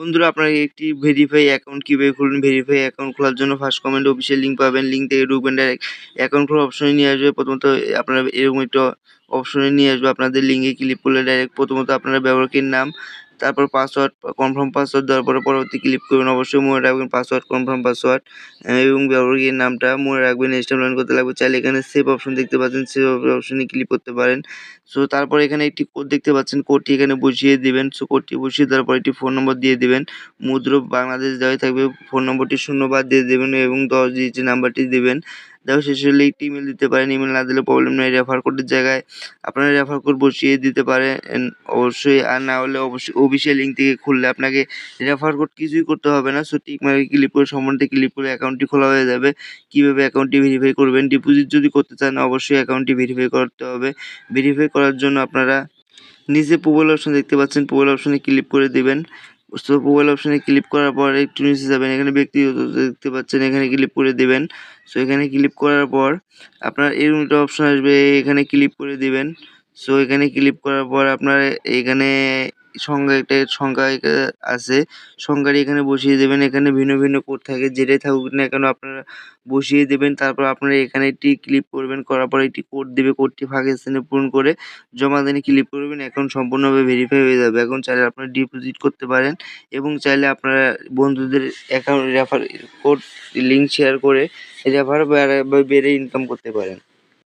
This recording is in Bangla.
বন্ধুরা, আপনারা একটি ভেরিফাই অ্যাকাউন্ট কীভাবে খুলুন ভেরিফাই অ্যাকাউন্ট খোলার জন্য ফার্স্ট কমেন্ট অফিসিয়াল লিঙ্ক পাবেন। লিঙ্ক থেকে ঢুকবেন ডাইরেক্ট অ্যাকাউন্ট খোলার অপশনে নিয়ে আসবে। প্রথমত আপনারা এরকম একটা অপশনে নিয়ে আসবে। আপনাদের লিঙ্কে ক্লিক করলে ডাইরেক্ট প্রথমত আপনারা ব্যবহারকারীর নাম তারপর পাসওয়ার্ড কনফার্ম পাসওয়ার্ড দেওয়ার পরে পরবর্তী ক্লিক করবেন অবশ্যই মনে রাখবেন পাসওয়ার্ড কনফার্ম পাসওয়ার্ড এবং ব্যবহারকারীর নামটা মনে রাখবেন এক্সট্রা লাইন করতে লাগবে। চাইলে এখানে সেভ অপশন দেখতে পাচ্ছেন সেভ অপশনে ক্লিক করতে পারেন। সো তারপর এখানে একটি কোড দেখতে পাচ্ছেন কোডটি এখানে বসিয়ে দিবেন। সো কোডটি বসিয়ে দেওয়ার পর একটি ফোন নম্বর দিয়ে দেবেন। মুদ্র বাংলাদেশ দেওয়াই থাকবে ফোন নম্বরটি শূন্যবাদ দিয়ে দেবেন এবং দশ ডিজিটের নাম্বারটি দেবেন। দেওয়া শেষ হলে একটি ইমেল দিতে পারেন ইমেল না দিলে প্রবলেম নেই রেফার কোডের জায়গায় আপনারা রেফার কোড বসিয়ে দিতে পারেন। অবশ্যই আর না হলে অবশ্যই অফিসিয়াল লিঙ্ক থেকে খুললে আপনাকে রেফার কোড কিছুই করতে হবে না। সো টিক মার্কে ক্লিক করে সম্বন্ধে ক্লিক করে অ্যাকাউন্টটি খোলা হয়ে যাবে। কীভাবে অ্যাকাউন্টটি ভেরিফাই করবেন? ডিপোজিট যদি করতে চান, অবশ্যই অ্যাকাউন্টটি ভেরিফাই করতে হবে। ভেরিফাই করার জন্য আপনারা নিচে প্রোফাইল অপশন দেখতে পাচ্ছেন। প্রোফাইল অপশনে ক্লিক করে দিবেন। সো প্রোফাইল অপশানে ক্লিক করার পর একটু নিচে যাবেন। এখানে ব্যক্তিগত দেখতে পাচ্ছেন, এখানে ক্লিক করে দেবেন। সো এখানে ক্লিক করার পর আপনার এরকম একটা অপশন আসবে, এখানে ক্লিক করে দেবেন। সো এখানে ক্লিক করার পর আপনার এখানে সংখ্যা এখা- আছে। সংখ্যাটি এখানে বসিয়ে দেবেন। এখানে ভিন্ন ভিন্ন কোড থাকে। যেটাই থাকুক না কেন আপনারা বসিয়ে দেবেন। তারপর আপনারা এখানে একটি ক্লিক করবেন। করার পর একটি কোড দেবে। কোডটি ফাঁকা স্থানে পূরণ করে জমা দিনে। ক্লিক করবেন। এখন সম্পূর্ণভাবে ভেরিফাই হয়ে যাবে। এখন চাইলে আপনারা ডিপোজিট করতে পারেন এবং চাইলে আপনারা বন্ধুদের account refer code link share করে রেফার বেড়ে ইনকাম করতে পারেন।